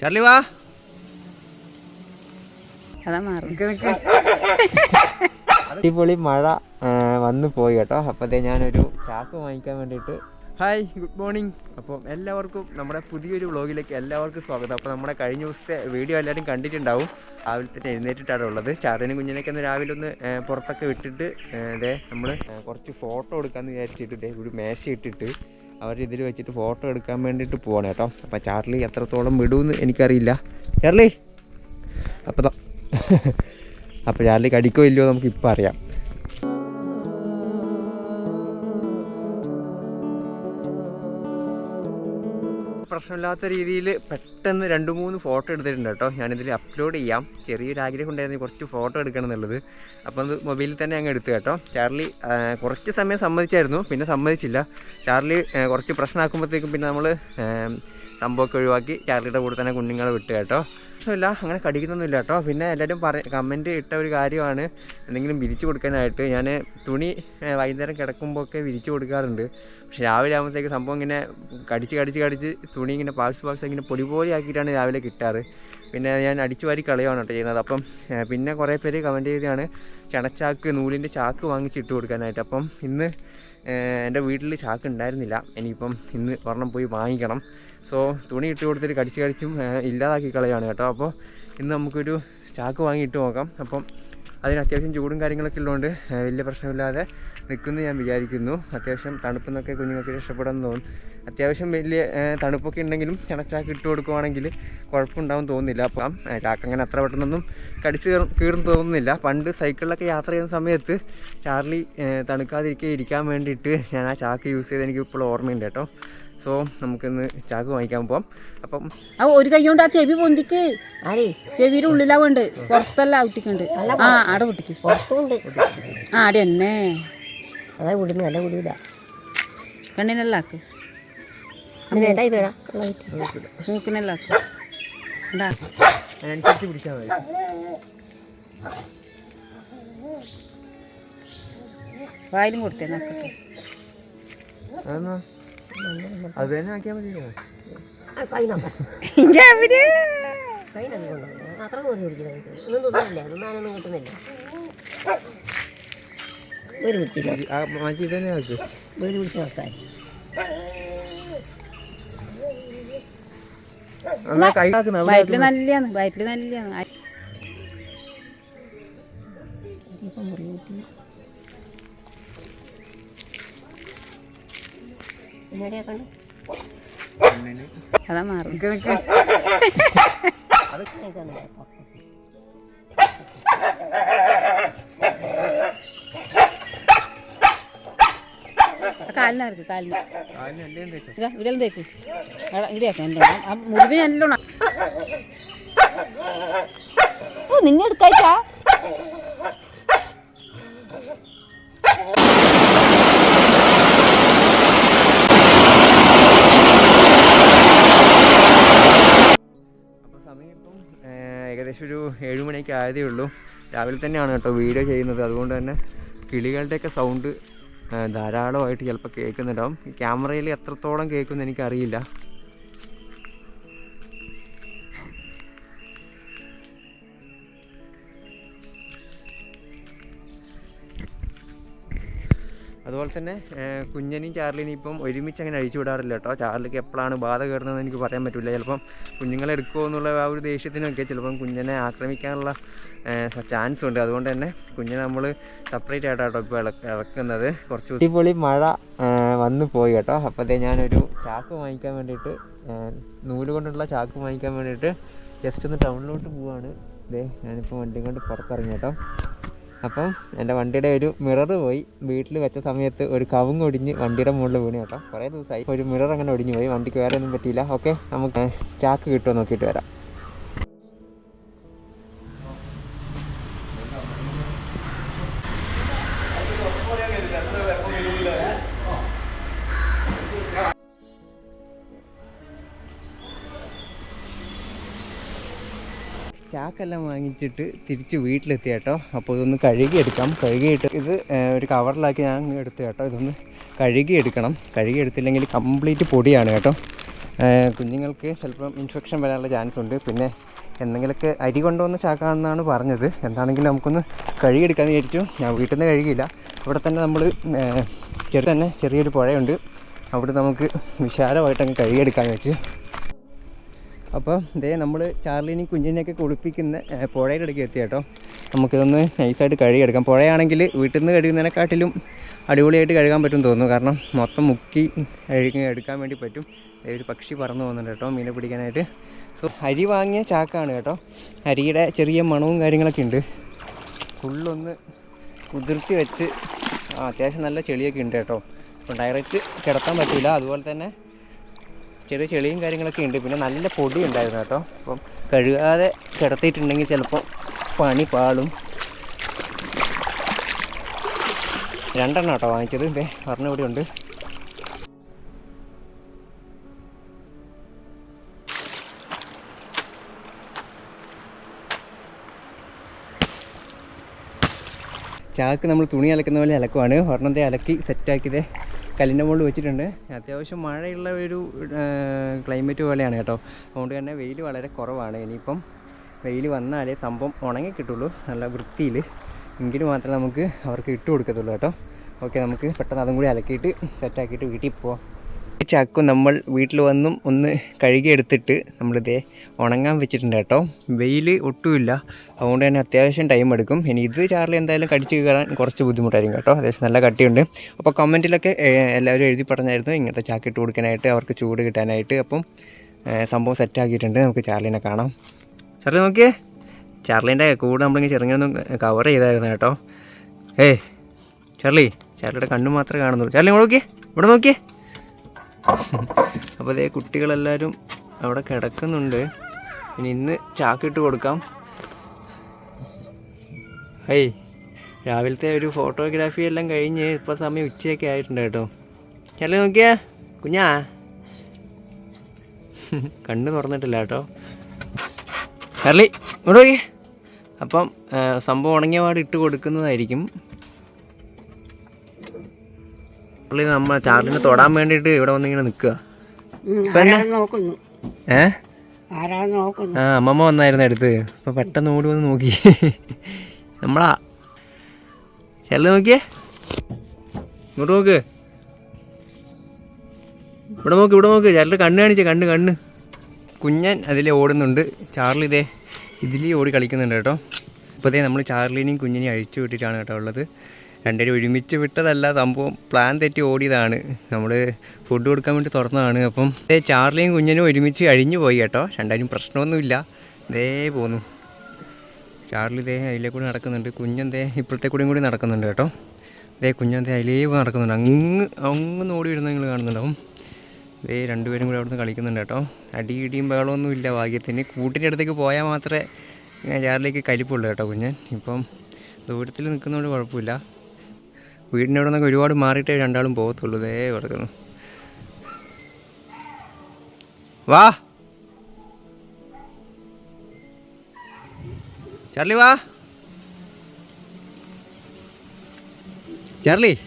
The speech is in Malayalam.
ചാർലി വാ. അതാ മാറും അടിപൊളി മഴ വന്നു പോയി കേട്ടോ. അപ്പോഴത്തേ ഞാനൊരു ചാക്ക് വാങ്ങിക്കാൻ വേണ്ടിട്ട് ഹായ് ഗുഡ് മോർണിംഗ് അപ്പം എല്ലാവർക്കും നമ്മുടെ പുതിയൊരു വ്ളോഗിലേക്ക് എല്ലാവർക്കും സ്വാഗതം. അപ്പോൾ നമ്മുടെ കഴിഞ്ഞ ദിവസത്തെ വീഡിയോ എല്ലാവരും കണ്ടിട്ടുണ്ടാവും. രാവിലെ തന്നെ എഴുന്നേറ്റിട്ടാണ് ഉള്ളത്. ചാറിനും കുഞ്ഞിനൊക്കെ ഒന്ന് രാവിലെ ഒന്ന് പുറത്തൊക്കെ വിട്ടിട്ട് ഇതേ നമ്മൾ കുറച്ച് ഫോട്ടോ എടുക്കാമെന്ന് വിചാരിച്ചിട്ട് ദേ ഒരു മേശ ഇട്ടിട്ട് അവർ ഇതിൽ വെച്ചിട്ട് ഫോട്ടോ എടുക്കാൻ വേണ്ടിയിട്ട് പോവാണ് കേട്ടോ. അപ്പോൾ ചാർലി എത്രത്തോളം വിടുമെന്ന് എനിക്കറിയില്ല. ചാർലി? അപ്പോൾ അപ്പോൾ ചാർലി കടിക്കോ ഇല്ലയോ നമുക്ക് ഇപ്പോൾ അറിയാം. പ്രശ്നമില്ലാത്ത രീതിയിൽ പെട്ടെന്ന് രണ്ട് മൂന്ന് ഫോട്ടോ എടുത്തിട്ടുണ്ട് കേട്ടോ. ഞാനിതിൽ അപ്ലോഡ് ചെയ്യാം. ചെറിയൊരു ആഗ്രഹം ഉണ്ടായിരുന്നു കുറച്ച് ഫോട്ടോ എടുക്കണം എന്നുള്ളത്. അപ്പോൾ അത് മൊബൈലിൽ തന്നെ അങ്ങ് എടുത്തു കേട്ടോ. ചാർലി കുറച്ച് സമയം സമ്മതിച്ചായിരുന്നു. പിന്നെ സമ്മതിച്ചില്ല. ചാർലി കുറച്ച് പ്രശ്നമാക്കുമ്പോഴത്തേക്കും പിന്നെ നമ്മൾ സംഭവമൊക്കെ ഒഴിവാക്കി ചാർലിയുടെ കൂടെ തന്നെ കുഞ്ഞുങ്ങളെ വിട്ടു കേട്ടോ. പ്രശ്നമില്ല അങ്ങനെ കടിക്കുന്നൊന്നുമില്ല കേട്ടോ. പിന്നെ എല്ലാവരും പറ കമന്റ് ഇട്ട ഒരു കാര്യമാണ്. എന്തെങ്കിലും വിരിച്ചു കൊടുക്കാനായിട്ട് ഞാൻ തുണി വൈകുന്നേരം കിടക്കുമ്പോൾ ഒക്കെ വിരിച്ചു കൊടുക്കാറുണ്ട്. പക്ഷേ രാവിലെ ആകുമ്പോഴത്തേക്ക് സംഭവം ഇങ്ങനെ കടിച്ച് കടിച്ച് കടിച്ച് തുണി ഇങ്ങനെ പാക്സ് പാക്സ് ഇങ്ങനെ പൊടി പോലെ ആക്കിയിട്ടാണ് രാവിലെ കിട്ടാറ്. പിന്നെ ഞാൻ അടിച്ചു വാരി കളയുകയാണ് കേട്ടോ ചെയ്യുന്നത്. അപ്പം പിന്നെ കുറേ പേര് കമന്റ് ചെയ്തതാണ് ചണച്ചാക്ക് നൂലിന്റെ ചാക്ക് വാങ്ങിച്ച് ഇട്ട് കൊടുക്കാനായിട്ട്. അപ്പം ഇന്ന് എന്റെ വീട്ടിൽ ചാക്ക് ഉണ്ടായിരുന്നില്ല. ഇനിയിപ്പം ഇന്ന് ഒരെണ്ണം പോയി വാങ്ങിക്കണം. സോ തുണി ഇട്ട് കൊടുത്തിട്ട് കടിച്ച് കടിച്ചും ഇല്ലാതാക്കി കളയാണ് കേട്ടോ. അപ്പോൾ ഇന്ന് നമുക്കൊരു ചാക്ക് വാങ്ങി ഇട്ട് നോക്കാം. അപ്പം അതിന് അത്യാവശ്യം ചൂടും കാര്യങ്ങളൊക്കെ ഉള്ളതുകൊണ്ട് വലിയ പ്രശ്നമില്ലാതെ നിൽക്കുമെന്ന് ഞാൻ വിചാരിക്കുന്നു. അത്യാവശ്യം തണുപ്പെന്നൊക്കെ കുഞ്ഞുങ്ങൾക്ക് രക്ഷപ്പെടാൻ തോന്നും. അത്യാവശ്യം വലിയ തണുപ്പൊക്കെ ഉണ്ടെങ്കിലും ചണച്ചാക്ക് ഇട്ട് കൊടുക്കുവാണെങ്കിൽ കുഴപ്പമുണ്ടാവും തോന്നുന്നില്ല. അപ്പം ചാക്ക് അങ്ങനെ അത്ര പെട്ടെന്നൊന്നും കടിച്ച് കീറും തോന്നുന്നില്ല. പണ്ട് സൈക്കിളിലൊക്കെ യാത്ര ചെയ്യുന്ന സമയത്ത് ചാർലി തണുക്കാതിരിക്കാൻ തണുക്കാതിരിക്കെ ഇരിക്കാൻ വേണ്ടിയിട്ട് ഞാൻ ആ ചാക്ക് യൂസ് ചെയ്ത് എനിക്ക് ഇപ്പോൾ ഓർമ്മയുണ്ട് കേട്ടോ. സോ നമുക്കിന്ന് ചാക്ക് വാങ്ങിക്കാൻ പോവാം. അപ്പം ആ ഒരു കൈ കൊണ്ട് ആ ചെവി പൊന്തിക്ക്. ചെവിയുടെ ഉള്ളിലാ വേണ്ട പുറത്തല്ല ഔട്ടിക്കുണ്ട് ആ ആടെ പൊട്ടിക്ക് പുറത്തുണ്ട്. ആ ആടെ തന്നെ. അതാ വിടുന്നു അല്ല വിടൂല. കണ്ണിനെല്ലാക്ക് മൂക്കിനെല്ലാക്ക് പിടിച്ചാൽ മതി. വായിലും കൊടുത്തേ നോക്കട്ടെ അതെന്നാ? അത് തന്നെ ആക്കിയാൽ മതി അത്ര കോരി പിടിക്കില്ല ഒന്നും തോന്നുന്നില്ല ഒന്നും കിട്ടുന്നില്ല. ഒരു പിടിച്ചില്ല മാറ്റി തന്നെ ആക്ക്. ഒരു പിടിച്ച് നോക്കാൻ. വയറ്റിൽ നല്ലയാണ്. വയറ്റിൽ നല്ലയാണ്. ഇപ്പം മുറി അതാ മാറും. കാലിനാർക്ക് കാലിന് കാലിന്. എല്ലാം തേച്ചോ ഇതാ ഇവിടെ തേക്ക് ഇവിടെയാക്കാം എന്റെ ആ മുറിവിന് നല്ലോണം ഓ നിന്നെ ഏകദേശം ഒരു ഏഴ് മണിയൊക്കെ ആയതേ ഉള്ളൂ. രാവിലെ തന്നെയാണ് കേട്ടോ വീഡിയോ ചെയ്യുന്നത്. അതുകൊണ്ട് തന്നെ കിളികളുടെയൊക്കെ സൗണ്ട് ധാരാളമായിട്ട് ചിലപ്പോൾ കേൾക്കുന്നുണ്ടാവും. ക്യാമറയിൽ എത്രത്തോളം കേൾക്കുമെന്ന് എനിക്കറിയില്ല. അതുപോലെ തന്നെ കുഞ്ഞനും കുഞ്ഞനെയും ചാർലിനെയും ഇപ്പം ഒരുമിച്ച് അങ്ങനെ അഴിച്ചു വിടാറില്ല കേട്ടോ. ചാർലിക്ക് എപ്പോഴാണ് ബാധ കയറുന്നതെന്ന് എനിക്ക് പറയാൻ പറ്റില്ല ചിലപ്പം കുഞ്ഞുങ്ങളെ എടുക്കുമോ എന്നുള്ള ആ ഒരു ദേഷ്യത്തിനൊക്കെ ചിലപ്പം കുഞ്ഞിനെ ആക്രമിക്കാനുള്ള ചാൻസ് ഉണ്ട്. അതുകൊണ്ട് തന്നെ കുഞ്ഞിനെ നമ്മൾ സെപ്പറേറ്റ് ആയിട്ടാട്ടോ ഇപ്പോൾ ഇളക്കുന്നത്. കുറച്ച് അടിപൊളി മഴ വന്നു പോയി കേട്ടോ. അപ്പോഴത്തേ ഞാനൊരു ചാക്ക് വാങ്ങിക്കാൻ വേണ്ടിയിട്ട് നൂൽ കൊണ്ടുള്ള ചാക്ക് വാങ്ങിക്കാൻ വേണ്ടിയിട്ട് ജസ്റ്റ് ഒന്ന് ടൗണിലോട്ട് പോവാണ്. ഇതേ ഞാനിപ്പോൾ വണ്ടി കൊണ്ട് പുറത്തിറങ്ങി കേട്ടോ. അപ്പം എന്റെ വണ്ടിയുടെ ഒരു മിറർ പോയി. വീട്ടിൽ വെച്ച സമയത്ത് ഒരു കവുങ്ങ് ഒടിഞ്ഞ് വണ്ടിയുടെ മുകളിൽ വീണ് കേട്ടോ. കുറേ ദിവസമായി ഒരു മിറർ അങ്ങനെ ഒടിഞ്ഞു പോയി. വണ്ടിക്ക് വേറെ ഒന്നും പറ്റിയില്ല. ഓക്കെ നമുക്ക് ചാക്ക് കിട്ടുമോ നോക്കിയിട്ട് വരാം. ചാക്കെല്ലാം വാങ്ങിച്ചിട്ട് തിരിച്ച് വീട്ടിലെത്തി കേട്ടോ. അപ്പോൾ ഇതൊന്ന് കഴുകിയെടുക്കാം. കഴുകിയിട്ട് ഇത് ഒരു കവറിലാക്കി ഞാൻ എടുത്തു കേട്ടോ. ഇതൊന്ന് കഴുകിയെടുക്കണം. കഴുകിയെടുത്തില്ലെങ്കിൽ കംപ്ലീറ്റ് പൊടിയാണ് കേട്ടോ. കുഞ്ഞുങ്ങൾക്ക് ചിലപ്പം ഇൻഫെക്ഷൻ വരാനുള്ള ചാൻസ് ഉണ്ട്. പിന്നെ എന്തെങ്കിലുമൊക്കെ അരി കൊണ്ടുവന്ന് ചാക്കാണെന്നാണ് പറഞ്ഞത്. എന്താണെങ്കിലും നമുക്കൊന്ന് കഴുകിയെടുക്കാമെന്ന് വിചാരിച്ചു. ഞാൻ വീട്ടിൽ നിന്ന് കഴുകിയില്ല. ഇവിടെ തന്നെ നമ്മൾ ചെറു തന്നെ ചെറിയൊരു പുഴയുണ്ട്. അവിടെ നമുക്ക് വിശാലമായിട്ടങ്ങ് കഴുകിയെടുക്കാമെന്ന് വെച്ച് അപ്പോൾ ഇതേ നമ്മൾ ചാർലിനെയും കുഞ്ഞിനെയൊക്കെ കുളിപ്പിക്കുന്ന പുഴയുടെ ഇടയ്ക്ക് എത്തി കേട്ടോ. നമുക്കിതൊന്ന് നൈസായിട്ട് കഴുകിയെടുക്കാം. പുഴയാണെങ്കിൽ വീട്ടിൽ നിന്ന് കഴുകുന്നതിനെക്കാട്ടിലും അടിപൊളിയായിട്ട് കഴുകാൻ പറ്റും തോന്നുന്നു. കാരണം മൊത്തം മുക്കി കഴുകി എടുക്കാൻ വേണ്ടി പറ്റും. ഒരു പക്ഷി പറന്നു പോകുന്നുണ്ട് കേട്ടോ മീനെ പിടിക്കാനായിട്ട്. സോ അരി വാങ്ങിയ ചാക്കാണ് കേട്ടോ. അരിയുടെ ചെറിയ മണവും കാര്യങ്ങളൊക്കെ ഉണ്ട്. ഫുള്ളൊന്ന് കുതിർത്തി വെച്ച് ആ അത്യാവശ്യം നല്ല ചെളിയൊക്കെ ഉണ്ട് കേട്ടോ. അപ്പോൾ ഡയറക്റ്റ് കിടത്താൻ പറ്റില്ല അതുപോലെ തന്നെ ചെറിയ ചെളിയും കാര്യങ്ങളൊക്കെ ഉണ്ട്. പിന്നെ നല്ല പൊടി ഉണ്ടായിരുന്നു കേട്ടോ. അപ്പം കഴുകാതെ കിടത്തിയിട്ടുണ്ടെങ്കിൽ ചിലപ്പോൾ പണി പാളും. രണ്ടെണ്ണം കേട്ടോ വാങ്ങിച്ചത്. ഇതേ പറഞ്ഞ ഇവിടെ ഉണ്ട്. ചാക്ക് നമ്മൾ തുണി അലക്കുന്ന പോലെ അലക്കുവാണ്. ഒരെണ്ണത്തെ അലക്കി സെറ്റാക്കിയത് കല്ലിന്റെ മുകളിൽ വെച്ചിട്ടുണ്ട്. അത്യാവശ്യം മഴയുള്ള ഒരു ക്ലൈമറ്റ് പോലെയാണ് കേട്ടോ. അതുകൊണ്ട് തന്നെ വെയിൽ വളരെ കുറവാണ്. ഇനിയിപ്പം വെയിൽ വന്നാലേ സംഭവം ഉണങ്ങി കിട്ടുള്ളൂ. നല്ല വൃത്തിയിൽ. എങ്കിൽ മാത്രമേ നമുക്ക് അവർക്ക് ഇട്ട് കൊടുക്കത്തുള്ളൂ കേട്ടോ. ഓക്കെ നമുക്ക് പെട്ടെന്ന് അതും കൂടി അലക്കിയിട്ട് സെറ്റാക്കിയിട്ട് വീട്ടിൽ പോവാം. ചാക്കും നമ്മൾ വീട്ടിൽ വന്നും ഒന്ന് കഴുകിയെടുത്തിട്ട് നമ്മളിതേ ഉണങ്ങാൻ വെച്ചിട്ടുണ്ട് കേട്ടോ. വെയിൽ ഒട്ടുമില്ല. അതുകൊണ്ട് തന്നെ അത്യാവശ്യം ടൈം എടുക്കും. ഇനി ഇത് ചാറിൽ എന്തായാലും കടിച്ച് കയറാൻ കുറച്ച് ബുദ്ധിമുട്ടായിരിക്കും കേട്ടോ. അത്യാവശ്യം നല്ല കട്ടിയുണ്ട്. അപ്പോൾ കമന്റിലൊക്കെ എല്ലാവരും എഴുതി പറഞ്ഞായിരുന്നു. ഇങ്ങനത്തെ ചാക്കിട്ട് കൊടുക്കാനായിട്ട് അവർക്ക് ചൂട് കിട്ടാനായിട്ട്. അപ്പം സംഭവം സെറ്റാക്കിയിട്ടുണ്ട് നമുക്ക് ചാർലിനെ കാണാം. ചാർലി നോക്കിയേ. ചാർലിന്റെ കൂടെ നമ്മളിങ്ങനെ ചെറുങ്ങനെ കവർ ചെയ്തായിരുന്നു കേട്ടോ. ഏയ് ചാർലി. ചാർലിയുടെ കണ്ണു മാത്രമേ കാണുന്നുള്ളൂ. ചാർലി നോക്കിയേ. ഇവിടെ നോക്കിയേ. അപ്പോൾ അതേ കുട്ടികളെല്ലാവരും അവിടെ കിടക്കുന്നുണ്ട്. ഇനി ഇന്ന് ചാക്കിട്ട് കൊടുക്കാം. ഹൈ രാവിലത്തെ ഒരു ഫോട്ടോഗ്രാഫി എല്ലാം കഴിഞ്ഞ് ഇപ്പോൾ സമയം ഉച്ചയൊക്കെ ആയിട്ടുണ്ട് കേട്ടോ. ചില നോക്കിയാ കുഞ്ഞാ? കണ്ണ് തുറന്നിട്ടില്ല കേട്ടോ. ഹർലി ഇങ്ങോട്ട് നോക്കിയേ. അപ്പം സംഭവം ഉണങ്ങിയ പാട് ഇട്ട് കൊടുക്കുന്നതായിരിക്കും. ചാർലി നമ്മ ചാർലിനെ തൊടാൻ വേണ്ടിട്ട് ഇവിടെ വന്നിങ്ങനെ നിൽക്കുക നോക്കുന്നു. ഏ? ആ അമ്മമ്മ വന്നായിരുന്നു അടുത്ത്. അപ്പോൾ പെട്ടെന്ന് ഓടി വന്ന് നോക്കി. നമ്മളാ. ചെല്ല നോക്കിയേ. ഇങ്ങോട്ട് നോക്ക്. ഇവിടെ നോക്ക് ഇവിടെ നോക്ക്. ചാർലി കണ്ണ് കാണിച്ചേ കണ്ണ് കണ്ണ്. കുഞ്ഞൻ അതിൽ ഓടുന്നുണ്ട്. ചാർലി ഇതേ ഇതിലേ ഓടി കളിക്കുന്നുണ്ട് കേട്ടോ. ഇപ്പോൾ ഇതേ നമ്മൾ ചാർലിനെയും കുഞ്ഞിനെയും അഴിച്ചു വിട്ടിട്ടാണ് കേട്ടോ ഉള്ളത്. രണ്ടുപേരും ഒരുമിച്ച് വിട്ടതല്ല സംഭവം പ്ലാൻ തെറ്റി ഓടിയതാണ്. നമ്മൾ ഫുഡ് കൊടുക്കാൻ വേണ്ടി തുറന്നതാണ്. അപ്പം ദേ ചാർലിയും കുഞ്ഞനും ഒരുമിച്ച് കഴിഞ്ഞു പോയി കേട്ടോ. രണ്ടാരും പ്രശ്നമൊന്നുമില്ല. ഇതേ പോന്നു. ചാർലി ദേ അതിലേ കൂടി നടക്കുന്നുണ്ട്. കുഞ്ഞൻ ദേ ഇപ്പോഴത്തെ കൂടെയും കൂടി നടക്കുന്നുണ്ട് കേട്ടോ. കുഞ്ഞൻ ദേ അതിലേ നടക്കുന്നുണ്ട്. അങ്ങ് അങ്ങ് ഓടി വരുന്ന നിങ്ങൾ കാണുന്നുണ്ടാവും ദേ രണ്ടുപേരും കൂടി അവിടുന്ന് കളിക്കുന്നുണ്ട് കേട്ടോ. അടി ഇടിയും ബഹളമൊന്നും ഇല്ല ഭാഗ്യത്തിന്. കൂട്ടിന്റെ അടുത്തേക്ക് പോയാൽ മാത്രമേ ചാറിലേക്ക് കലിപ്പുള്ളൂ കേട്ടോ കുഞ്ഞൻ. ഇപ്പം ദൂരത്തിൽ നിൽക്കുന്നതുകൊണ്ട് കുഴപ്പമില്ല. വീടിന്റെ അവിടെ നിന്നൊക്കെ ഒരുപാട് മാറിയിട്ടേ രണ്ടാളും പോകത്തുള്ളൂ. ദേ കിടക്കുന്നു. വാ. ചാർലി വാ. ചാർലി.